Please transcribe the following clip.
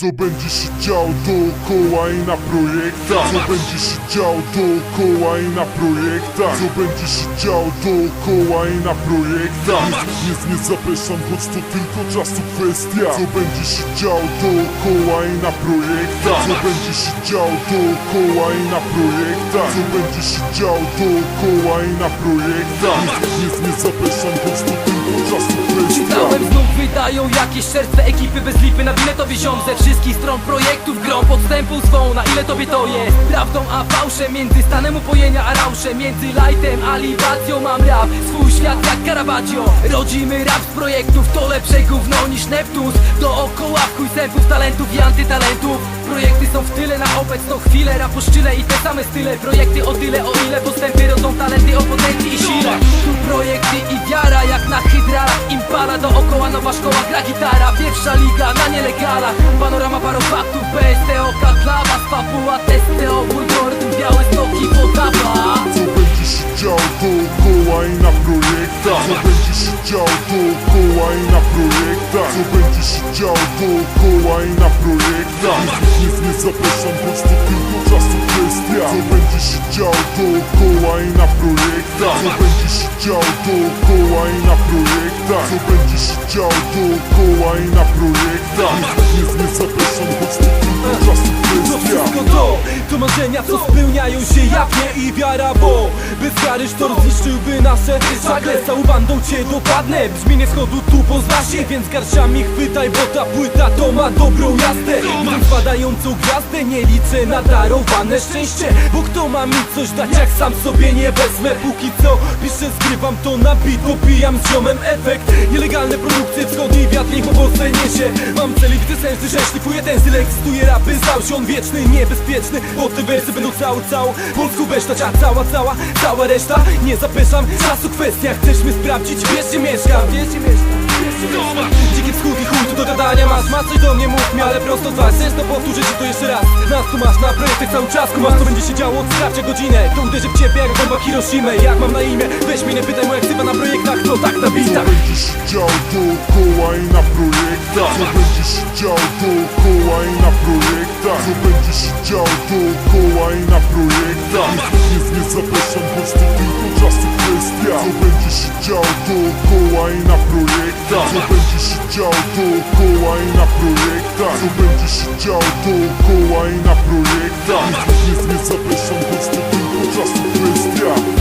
Co będzie się działo dookoła i na projektach? Co będzie się działo dookoła i na projektach? Co będzie się działo dookoła i na projektach? Nic nie zapraszam, choć to tylko czasu kwestia. Co będzie się działo dookoła i na projektach? Co będzie się działo dookoła i na projektach? Co będzie się działo dookoła i na projektach? Nic nie zapraszam, choć to tylko czasu kwestia. Czytałem znów wydają jakieś czerstwe ekipy bez lipy. Na ziom ze wszystkich stron projektów Grą podstępu swą, na ile tobie to jest Prawdą a fałszem, między stanem upojenia a rauszem Między lightem a libacją mam rap. Swój świat jak Caravaggio. Rodzimy rap z projektów, to lepsze gówno niż Neptus Dookoła w chuj sępów, talentów i antytalentów. Projekty są w tyle na obecną chwilę Raposzczyle i te same style. Projekty o tyle o ile postępy rodzą talenty Oponenci i sile projekty i wiara jak na hydralach Impala dookoła nowa szkoła gra gitara. Pierwsza liga na nielegalach Panorama paru faktów BSTO Katlawa Fabuła TSTO Mój Gordon Białe stoki Wodawa Co będzie się działo dookoła i na projektach? Co będzie się działo dookoła i na projektach? Co będzie się działo dookoła i na projektach? Nic nie zapraszam, choć to tylko dookoła i na projektach Co będzie się działo dookoła i na projektach Co będzie się działo dookoła i na projektach Nic nie zapraszam, choć to tylko czasu To wszystko to, to marzenia co spełniają się jawnie i wiara Bo bez wiary sztor zniszczyłby nasze żagle całą bandą cię dopadnę Brzmienie schodu tu pozna się. Więc garściami chwytaj, bo ta płyta to ma dobrą jazdę. Widzę spadającą gwiazdę, nie liczę na darowane szczęście. Bo kto ma mi coś dać, jak sam sobie nie wezmę? Póki co piszę, zgrywam to na beat Popijam z ziomem efekt. Nielegalne produkcje, wschody i wiatr niech po Polsce niesie. Mam cel i widzę sens, że ten styl rapy, stał się on wieczny, niebezpieczny. Bo te wersy będą całą, całą Polską besztać, a cała, cała, cała reszta. Nie zapeszam, czasu kwestia. Chcesz mnie sprawdzić, wiesz gdzie mieszkam. Wiesz gdzie mieszkam, wiesz gdzie mieszkam. Dziki wschód i chuj, tu do gadania masz. Masz coś do mnie, mów mi, ale prosto z was Chcesz to powtórzyć i to jeszcze raz. Nas tu masz na projektach cały czas. Kumasz, co będzie się działo, sprawdźcie godzinę. To uderzy w ciebie jak bomba Hiroshima. Jak mam na imię? Weź mnie, nie pytaj moja ksywa na projektach. To tak na Co bitach będzie się działo dookoła i na projektach? Co będzie się działo dookoła Co będzie się działo dookoła i na projektach? Co będzie się działo dookoła i na projektach? Co będzie się działo dookoła i na projektach? Nic nie zapraszam, choć to tylko czasu kwestia